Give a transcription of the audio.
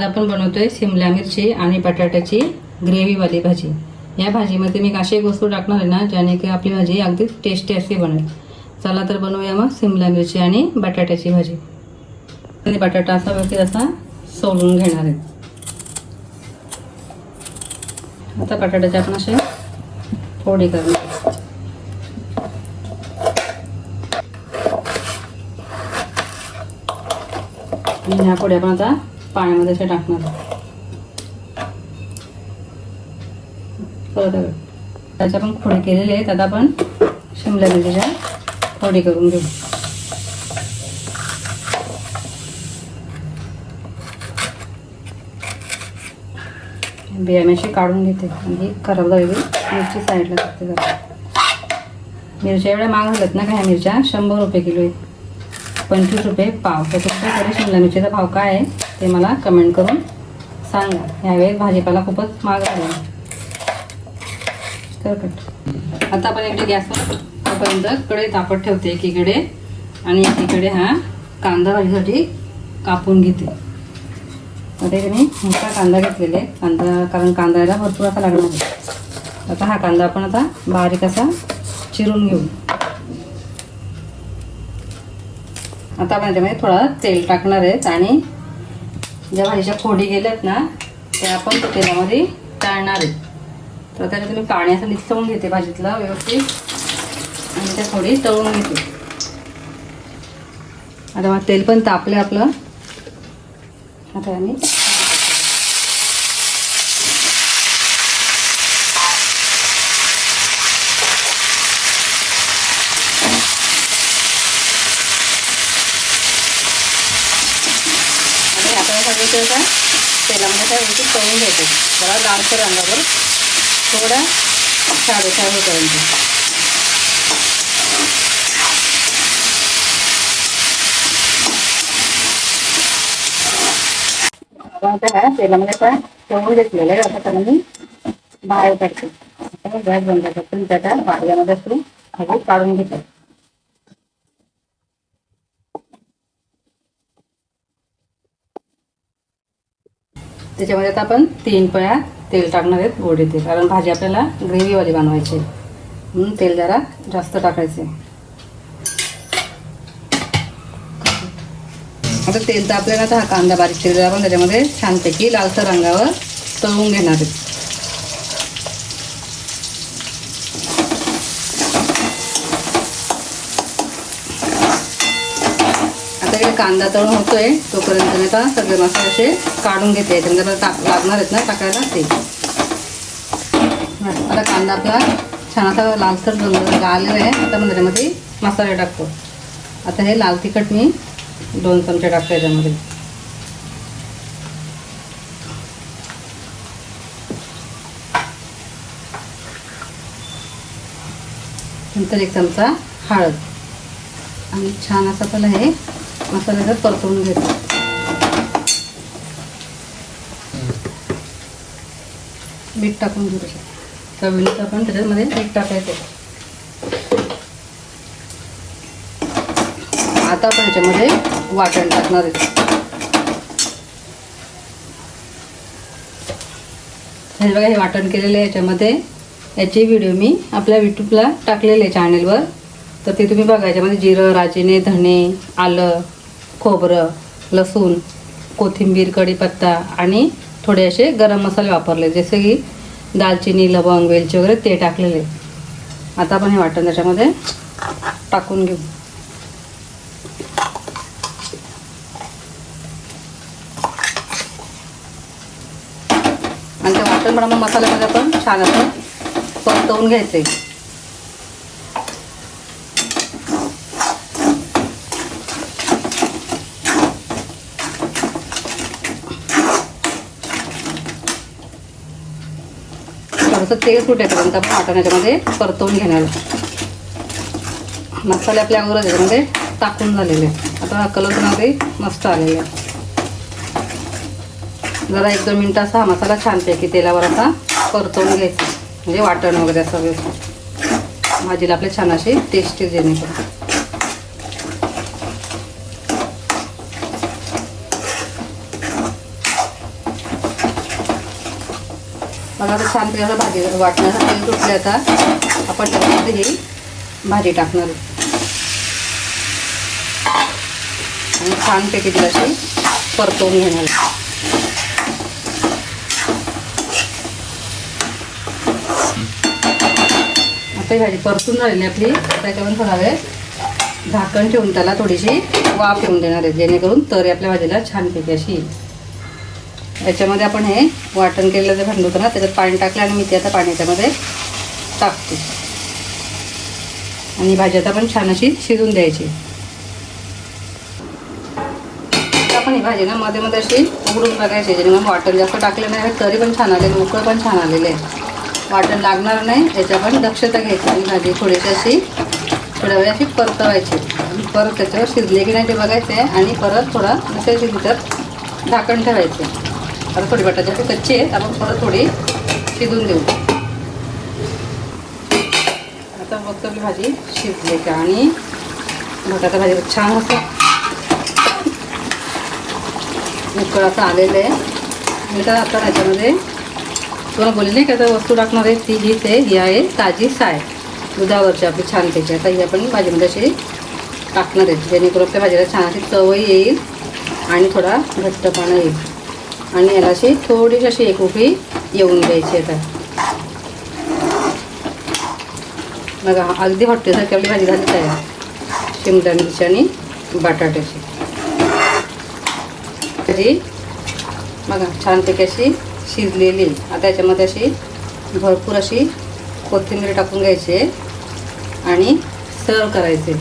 आज आपण बनवतोय शिमला मिरची आणि बटाट्याची ग्रेव्हीवाली भाजी. या भाजीमध्ये मी अशी एक वस्तू टाकणार आहे ना ज्याने की आपली भाजी अगदी टेस्टी अशी बनेल. चला तर बनवूया मग शिमला मिरची आणि बटाट्याची भाजी. आणि बटाटा असा व्यवस्थित असा सोलून घेणार आहे. आता बटाट्याचे आपण असे फोडी करून ह्या फोडी आपण आता पाण्यामध्ये असे टाकणार. परत हवे. त्याच्या आपण खोडे केलेले आहेत आता आपण शिमला मिरचीच्या फोडी करून घेऊ. बियाण्याशी काढून घेते म्हणजे खराब झालेली मिरची साईडला टाकते जरा. मिरच्या एवढ्या महाग झाल्यात ना काय मिरच्या? शंभर रुपये किलो आहेत. पंचवीस रुपये पाव. त्याच्यापेक्षा तरी शिमला मिरचीचा भाव काय आहे? ते मला कमेंट करून सांगा. ह्यावेळेस भाजीपाला खूपच महाग झाला आहे. तर कट आता आपण इकडे गॅसवर तोपर्यंत कडे तापत ठेवते एकीकडे. आणि एकीकडे हा कांदा भाजीसाठी कापून घेते. आता मी मोठा कांदा घेतलेला आहे. कांदा कारण कांद्याला भरपूर असा लागणार आहे. आता हा कांदा आपण आता बारीक असा चिरून घेऊ. आता आपण त्यामध्ये थोडं तेल टाकणार आहेत आणि ज्या भाजीच्या फोडी गेल्यात ना त्या आपण तेलामध्ये टाळणार आहेत तर त्याच्यात मी पाणी असं निसवून घेते भाजीतलं व्यवस्थित. आणि त्या थोडी तळून घेते. आता मग तेल पण तापलं आपलं. आता आम्ही आणि का तेलामध्ये काय व्यवस्थित तळून घ्यायचं जरा लालसर रंगावर थोडा साडेचार होईपर्यंत तेलामध्ये काय तळून घेतलेलं आहे. आता त्याला मी बाहेर काढते. गॅस बंद करतो त्याच्या बाहेरमध्ये तू हवी काढून घेतो. त्याच्यामध्ये आता आपण तीन पळ्या तेल टाकणार आहेत गोडे तेल. कारण भाजी आपल्याला ग्रेव्हीवाली बनवायची म्हणून तेल जरा जास्त टाकायचे. आता तेल तर आपल्याला आता हा कांदा बारीक चिरलेला आपण त्याच्यामध्ये छानपैकी लालसर रंगावर तळून घेणार आहेत आता कांदा तळून होतोय. तोपर्यंत मी आता सगळे मसाले असे काढून घेते. याच्यामध्ये टाक लागणार आहेत ना टाकायला ते. आता कांदा आपला छान असा लालसर रंग आलेला आहे. आता मग त्याच्यामध्ये मसाले टाकतो. आता हे लाल तिखट मी दोन चमचे टाकतो याच्यामध्ये. नंतर एक चमचा हळद. आणि छान असं पण हे मसाल्याचं परतवून घेतो. मीठ टाकून घेऊ चवीनुसार आपण त्याच्यामध्ये मीठ टाकायचं. आता आपण याच्यामध्ये वाटण टाकणार आहे. हे बघा हे वाटण केलेलं आहे याच्यामध्ये. याचे व्हिडिओ मी आपल्या यूट्यूबला टाकलेले आहे चॅनेलवर तर ते तुम्ही बघा याच्यामध्ये जिरं राजिने धणे आलं खोबरं लसूण कोथिंबीर कढीपत्ता आणि थोडे असे गरम मसाले वापरले. जसे की दालचिनी लवंग वेलची वगैरे ते टाकलेले. आता आपण हे वाटण त्याच्यामध्ये टाकून घेऊ. आणि ते वाटण पण मग मसाल्यामध्ये आपण छान असं परतवून घ्यायचं. आहे थोडंसं तेल सुटेपर्यंत आपण वाटण याच्यामध्ये परतवून घेणार मसाले आपल्या अगोदर याच्यामध्ये टाकून झालेले आता कलर पण अगदी मस्त आलेले आहे. जरा एक दोन मिनटं असा हा मसाला छानपैकी तेलावर असा परतवून घ्यायचा. म्हणजे वाटण वगैरे असं व्यवस्थित. भाजीला आपल्या छान अशी टेस्टी जेणेकरून. बघा आता छान आपल्याला भाजी वाटण्यासाठी तेल आता आपण त्यामध्ये ही भाजी टाकणार आणि छानपैकी तिला अशी परतवून घेणार आता ही भाजी परतून झालेली आपली त्याच्यावर थोडा वेळ झाकण ठेवून त्याला थोडीशी वाफ येऊन देणार आहे जेणेकरून तरी आपल्या भाजीला छानपैकी अशी येईल. याच्यामध्ये आपण हे वाटण केलेलं जे भांडं होतं ना त्याच्यात पाणी टाकलं आणि मी ते आता पाणी याच्यामध्ये टाकते. आणि भाजी आता आपण छान अशी शिजून द्यायची. आपण ही भाजी ना मध्ये मध्ये अशी उघडून बघायची जेणेकरून वाटण जास्त टाकलं नाही तरी पण छान आले मोकळं पण छान आलेले आहे. वाटण लागणार नाही याच्या पण दक्षता घ्यायची. आणि भाजी थोडीशी अशी थोड्या वेळ अशी परतवायची. परत त्याच्यावर शिजले की नाही ते बघायचे आणि परत थोडा नसेल शिजली झाकण ठेवायचं. आता थोडी बटाटे कच्चे कच्ची आहेत. आपण परत थोडी शिजून देऊ. आता फक्त आपली भाजी शिजली का आणि बटाटा भाजी छान असं उकळ असं आलेलं आहे. मी तर आता याच्यामध्ये तुम्हाला बोलले नाही का आता वस्तू टाकणार आहे ती हीच आहे ही आहे ताजी साय. दुधावरची आपली छानपैकी आता ही आपण भाजीमध्ये अशी टाकणार आहे. जेणेकरून आपल्या भाजीला छान अशी चवही येईल आणि थोडा घट्टपणा येईल. आणि याला अशी थोडीशी अशी एक उभी येऊन द्यायची आता. बघा अगदी हॉटेलसारखी आपली भाजी झाली तयार. शिमला मिरची आणि बटाट्याची. भाजी बघा छानपैकी अशी शिजलेली. आता याच्यामध्ये अशी भरपूर अशी कोथिंबीर टाकून घ्यायची आणि सर्व करायचे.